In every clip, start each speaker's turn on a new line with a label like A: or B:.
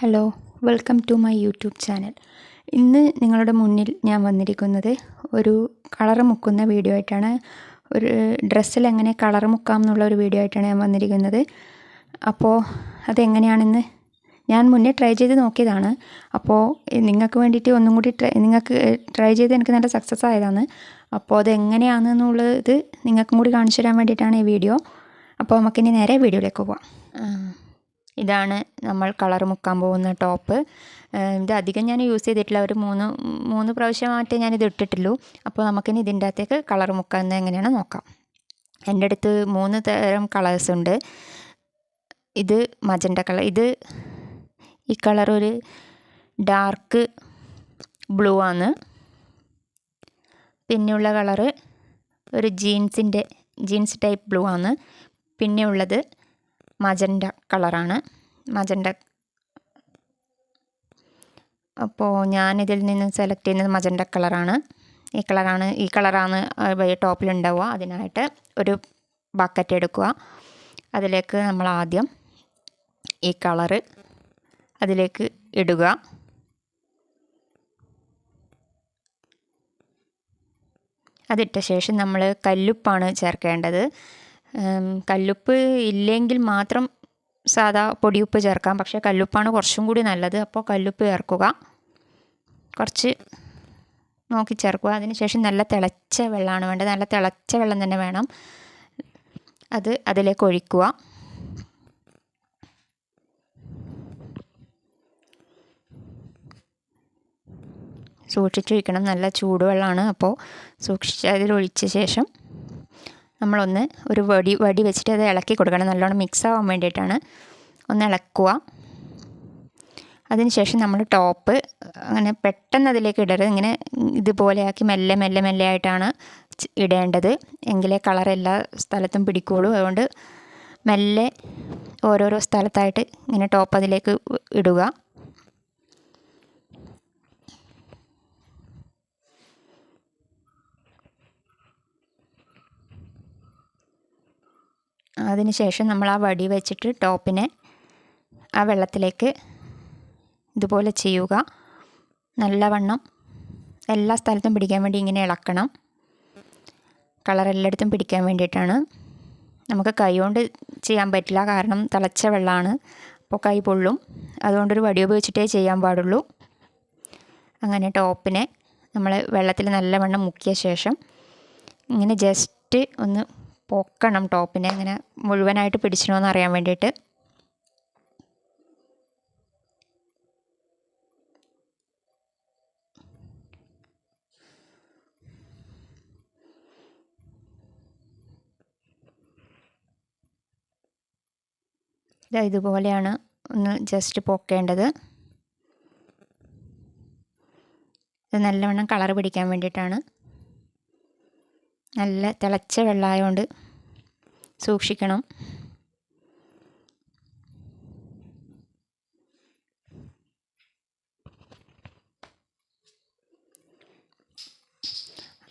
A: Hello welcome to my YouTube channel ഇന്ന് നിങ്ങളുടെ മുന്നിൽ ഞാൻ വന്നിരിക്കുന്നത് ഒരു കളർ മുക്കുന്ന വീഡിയോ ആയിട്ടാണ്. ഒരു ഡ്രസ്സിൽ എങ്ങനെ കളർ മുക്കാം എന്നുള്ള ഒരു വീഡിയോ ആയിട്ടാണ് ഞാൻ വന്നിരിക്കുന്നത്. അപ്പോൾ അതെങ്ങനെയാണെന്ന് ഞാൻ മുന്നേ ട്രൈ ചെയ്ത് നോക്കിയതാണ്. അപ്പോൾ നിങ്ങൾക്ക് വേണ്ടിയിട്ട് ഒന്നും കൂടി ട്രൈ നിങ്ങൾക്ക് ട്രൈ ചെയ്ത് എനിക്ക് നല്ല സക്സസ് ആയതാണ്. അപ്പോൾ അതെങ്ങനെയാണെന്നുള്ളത് നിങ്ങൾക്കും കൂടി കാണിച്ചു തരാൻ വേണ്ടിയിട്ടാണ് ഈ വീഡിയോ അപ്പോൾ നമുക്കിനി നേരെ വീഡിയോയിലേക്ക് പോവാം. ഇതാണ് നമ്മൾ കളർ മുക്കാൻ പോകുന്ന ടോപ്പ്. ഇത് അധികം ഞാൻ യൂസ് ചെയ്തിട്ടില്ല. ഒരു മൂന്ന് മൂന്ന് പ്രാവശ്യമായിട്ടേ ഞാനിത് ഇട്ടിട്ടുള്ളൂ. അപ്പോൾ നമുക്കിനി ഇതിന്റെ അകത്തേക്ക് കളർ മുക്കുന്നത് എങ്ങനെയാണ് നോക്കാം. എന്റെ അടുത്ത് മൂന്ന് തരം കളേഴ്സ് ഉണ്ട്. ഇത് മജന്റെ കളർ ഇത് ഈ കളർ ഒരു ഡാർക്ക് ബ്ലൂ ആണ്. പിന്നെയുള്ള കളറ് ഒരു ജീൻസിന്റെ ജീൻസ് ടൈപ്പ് ബ്ലൂ ആണ്. പിന്നെയുള്ളത് മജന്റെ കളറാണ്. മജണ്ട അപ്പോൾ ഞാനിതിൽ നിന്ന് സെലക്ട് ചെയ്യുന്നത് മജണ്ട കളറാണ് ഈ കളറാണ് ഈ കളറാണ് ടോപ്പിലുണ്ടാവുക അതിനായിട്ട് ഒരു ബക്കറ്റ് എടുക്കുക. അതിലേക്ക് നമ്മൾ ആദ്യം ഈ കളറ് അതിലേക്ക് ഇടുക. അതിട്ട ശേഷം നമ്മൾ കല്ലുപ്പാണ് ചേർക്കേണ്ടത്. കല്ലുപ്പ് ഇല്ലെങ്കിൽ മാത്രം സാധാ പൊടിയുപ്പ് ചേർക്കാം. പക്ഷേ കല്ലുപ്പാണ് കുറച്ചും കൂടി നല്ലത്. അപ്പോൾ കല്ലുപ്പ് ചേർക്കുക. കുറച്ച് നോക്കി ചേർക്കുക. അതിനുശേഷം നല്ല തിളച്ച വെള്ളമാണ് വേണ്ടത്. നല്ല തിളച്ച വെള്ളം തന്നെ വേണം. അത് അതിലേക്ക് ഒഴിക്കുക. സൂക്ഷിച്ചൊഴിക്കണം നല്ല ചൂടുവെള്ളമാണ്. അപ്പോൾ സൂക്ഷിച്ച് അതിലൊഴിച്ച ശേഷം നമ്മളൊന്ന് ഒരു വടി വടി വെച്ചിട്ട് അത് ഇളക്കി കൊടുക്കണം. നല്ലോണം മിക്സ് ആവാൻ വേണ്ടിയിട്ടാണ്. ഒന്ന് ഇളക്കുക. അതിനുശേഷം നമ്മൾ ടോപ്പ് അങ്ങനെ പെട്ടെന്ന് അതിലേക്ക് ഇടരുത്. ഇങ്ങനെ ഇതുപോലെയാക്കി മെല്ലെ മെല്ലെ മെല്ലെ ആയിട്ടാണ് ഇടേണ്ടത്. എങ്കിലേ കളർ എല്ലാ സ്ഥലത്തും പിടിക്കുകയുള്ളൂ അതുകൊണ്ട് മെല്ലെ ഓരോരോ സ്ഥലത്തായിട്ട് ഇങ്ങനെ ടോപ്പ് അതിലേക്ക് ഇടുക. അതിന് ശേഷം നമ്മൾ ആ വടി വെച്ചിട്ട് ടോപ്പിനെ ആ വെള്ളത്തിലേക്ക് ഇതുപോലെ ചെയ്യുക. നല്ലവണ്ണം എല്ലാ സ്ഥലത്തും പിടിക്കാൻ വേണ്ടി ഇങ്ങനെ ഇളക്കണം. കളർ എല്ലായിടത്തും പിടിക്കാൻ വേണ്ടിയിട്ടാണ്. നമുക്ക് കൈ കൊണ്ട് ചെയ്യാൻ പറ്റില്ല കാരണം തിളച്ച വെള്ളമാണ്. അപ്പോൾ കൈ പൊള്ളും. അതുകൊണ്ടൊരു വടി ഉപയോഗിച്ചിട്ടേ ചെയ്യാൻ പാടുള്ളൂ. അങ്ങനെ ടോപ്പിനെ നമ്മൾ വെള്ളത്തിൽ നല്ലവണ്ണം മുക്കിയ ശേഷം ഇങ്ങനെ ജസ്റ്റ് ഒന്ന് പൊക്കണം ടോപ്പിനെ ഇങ്ങനെ മുഴുവനായിട്ട് പിടിച്ചിരുന്നോന്ന് അറിയാൻ വേണ്ടിയിട്ട്. ഇതാ ഇതുപോലെയാണ് ഒന്ന് ജസ്റ്റ് പൊക്കേണ്ടത്. ഇത് നല്ലവണ്ണം കളർ പിടിക്കാൻ വേണ്ടിയിട്ടാണ്. നല്ല തിളച്ച വെള്ളമായതുകൊണ്ട് സൂക്ഷിക്കണം.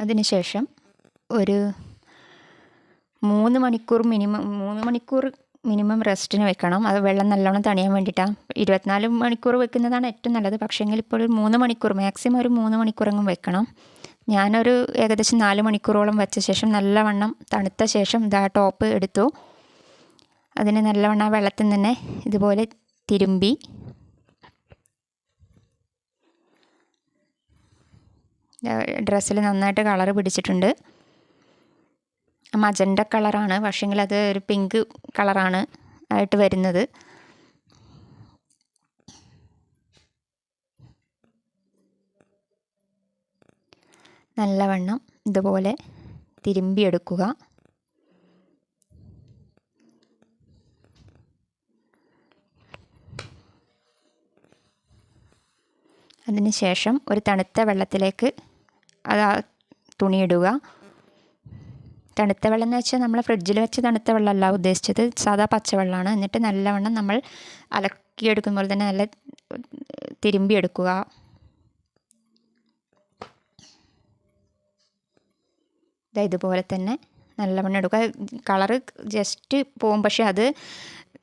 A: അതിനുശേഷം ഒരു മൂന്ന് മണിക്കൂർ മിനിമം മൂന്ന് മണിക്കൂർ മിനിമം റെസ്റ്റിന് വെക്കണം. അത് വെള്ളം നല്ലോണം തണിയാൻ വേണ്ടിയിട്ടാണ് ഇരുപത്തിനാല് മണിക്കൂർ വെക്കുന്നതാണ് ഏറ്റവും നല്ലത്. പക്ഷേങ്കിൽ ഇപ്പോൾ ഒരു മൂന്ന് മണിക്കൂർ മാക്സിമം ഒരു മൂന്ന് മണിക്കൂറെങ്കിലും വെക്കണം. ഞാനൊരു ഏകദേശം നാല് മണിക്കൂറോളം വെച്ച ശേഷം നല്ലവണ്ണം തണുത്ത ശേഷം ഇതാ ടോപ്പ് എടുത്തു. അതിന് നല്ലവണ്ണം വെള്ളത്തിൽ തന്നെ ഇതുപോലെ തിരുമ്പി. ഡ്രസ്സിൽ നന്നായിട്ട് കളർ പിടിച്ചിട്ടുണ്ട്. മജന്റെ കളറാണ് പക്ഷേങ്കിൽ അത് ഒരു പിങ്ക് കളറാണ് ആയിട്ട് വരുന്നത്. നല്ലവണ്ണം ഇതുപോലെ തിരുമ്പിയെടുക്കുക. അതിന് ശേഷം ഒരു തണുത്ത വെള്ളത്തിലേക്ക് അത് ആ തുണിയിടുക. തണുത്ത വെള്ളം എന്ന് വെച്ചാൽ നമ്മൾ ഫ്രിഡ്ജിൽ വെച്ച് തണുത്ത വെള്ളമല്ല ഉദ്ദേശിച്ചത്. സാധാ പച്ചവെള്ളമാണ്. എന്നിട്ട് നല്ലവണ്ണം നമ്മൾ അലക്കിയെടുക്കുമ്പോൾ തന്നെ നല്ല തിരുമ്പിയെടുക്കുക. ഇതാ ഇതുപോലെ തന്നെ നല്ലവണ്ണം എടുക്കുക കളറ് ജസ്റ്റ് പോകും. പക്ഷേ അത്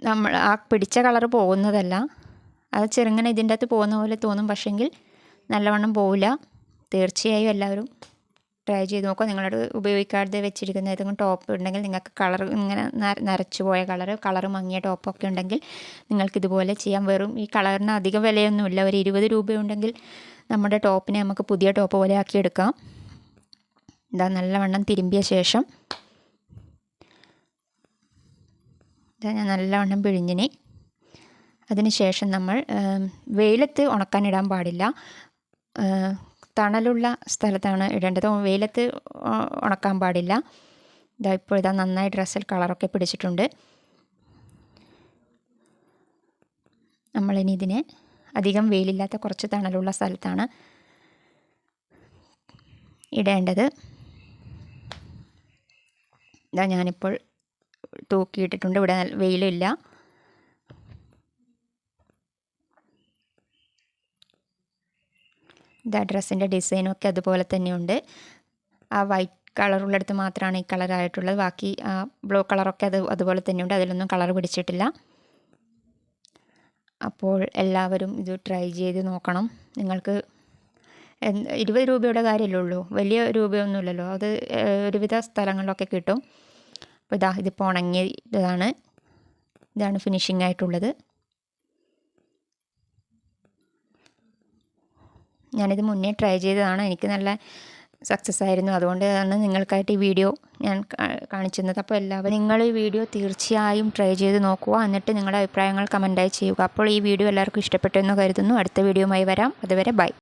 A: നമ്മൾ ആ പിടിച്ച കളറ് പോകുന്നതല്ല. അത് ചെറുങ്ങനെ ഇതിന്റെ അകത്ത് പോകുന്ന പോലെ തോന്നും. പക്ഷെങ്കിൽ നല്ലവണ്ണം പോവില്ല. തീർച്ചയായും എല്ലാവരും ട്രൈ ചെയ്ത് നോക്കുക നിങ്ങളോട് ഉപയോഗിക്കാതെ വെച്ചിരിക്കുന്ന ഏതെങ്കിലും ടോപ്പ് ഉണ്ടെങ്കിൽ നിങ്ങൾക്ക് കളർ ഇങ്ങനെ നരച്ചു പോയ കളർ കളർ മങ്ങിയ ടോപ്പൊക്കെ ഉണ്ടെങ്കിൽ നിങ്ങൾക്ക് ഇതുപോലെ ചെയ്യാം. വെറും ഈ കളറിന് അധികം വിലയൊന്നുമില്ല. ഒരു ഇരുപത് രൂപയുണ്ടെങ്കിൽ നമ്മുടെ ടോപ്പിനെ നമുക്ക് പുതിയ ടോപ്പ് പോലെ ആക്കി എടുക്കാം. ഇതാ നല്ലവണ്ണം തിരുമ്പിയ ശേഷം ഇതാ ഞാൻ നല്ലവണ്ണം പിഴിഞ്ഞിനി. അതിനുശേഷം നമ്മൾ വെയിലത്ത് ഉണക്കാനിടാൻ പാടില്ല. തണലുള്ള സ്ഥലത്താണ് ഇടേണ്ടത്. വെയിലത്ത് ഉണക്കാൻ പാടില്ല. ഇതാ ഇപ്പോൾ ഇതാ നന്നായി ഡ്രസ്സിൽ കളറൊക്കെ പിടിച്ചിട്ടുണ്ട്. നമ്മളിനി ഇതിനെ അധികം വെയിലില്ലാത്ത കുറച്ച് തണലുള്ള സ്ഥലത്താണ് ഇടേണ്ടത്. ഇതാ ഞാനിപ്പോൾ തൂക്കിയിട്ടിട്ടുണ്ട്. ഇവിടെ വെയിലില്ല. ഇതാ ഡ്രസ്സിന്റെ ഡിസൈനൊക്കെ അതുപോലെ തന്നെയുണ്ട്. ആ വൈറ്റ് കളറുള്ളിടത്ത് മാത്രമാണ് ഈ കളറായിട്ടുള്ളത്. ബാക്കി ആ ബ്ലൂ കളറൊക്കെ അത് അതുപോലെ തന്നെയുണ്ട്. അതിലൊന്നും കളർ പിടിച്ചിട്ടില്ല. അപ്പോൾ എല്ലാവരും ഇത് ട്രൈ ചെയ്ത് നോക്കണം. നിങ്ങൾക്ക് ഇരുപത് രൂപയുടെ കാര്യമല്ലേ ഉള്ളൂ വലിയ രൂപയൊന്നുമില്ലല്ലോ. അത് ഒരുവിധ സ്ഥലങ്ങളിലൊക്കെ കിട്ടും. അപ്പോൾ ഇതാ ഇതിപ്പോൾ ഉണങ്ങിയതാണ്. ഇതാണ് ഫിനിഷിംഗ് ആയിട്ടുള്ളത്. ഞാനിത് മുന്നേ ട്രൈ ചെയ്തതാണ്. എനിക്ക് നല്ല സക്സസ് ആയിരുന്നു. അതുകൊണ്ട് അതുകൊണ്ടാണ് നിങ്ങൾക്കായിട്ട് ഈ വീഡിയോ ഞാൻ കാണിച്ചു തന്നത് അപ്പോൾ എല്ലാവരും നിങ്ങൾ ഈ വീഡിയോ തീർച്ചയായും ട്രൈ ചെയ്ത് നോക്കുക. എന്നിട്ട് നിങ്ങളുടെ അഭിപ്രായങ്ങൾ കമന്റായി ചെയ്യുക. അപ്പോൾ ഈ വീഡിയോ എല്ലാവർക്കും ഇഷ്ടപ്പെട്ടു എന്ന് കരുതുന്നു. അടുത്ത വീഡിയോയുമായി വരാം. അതുവരെ ബൈ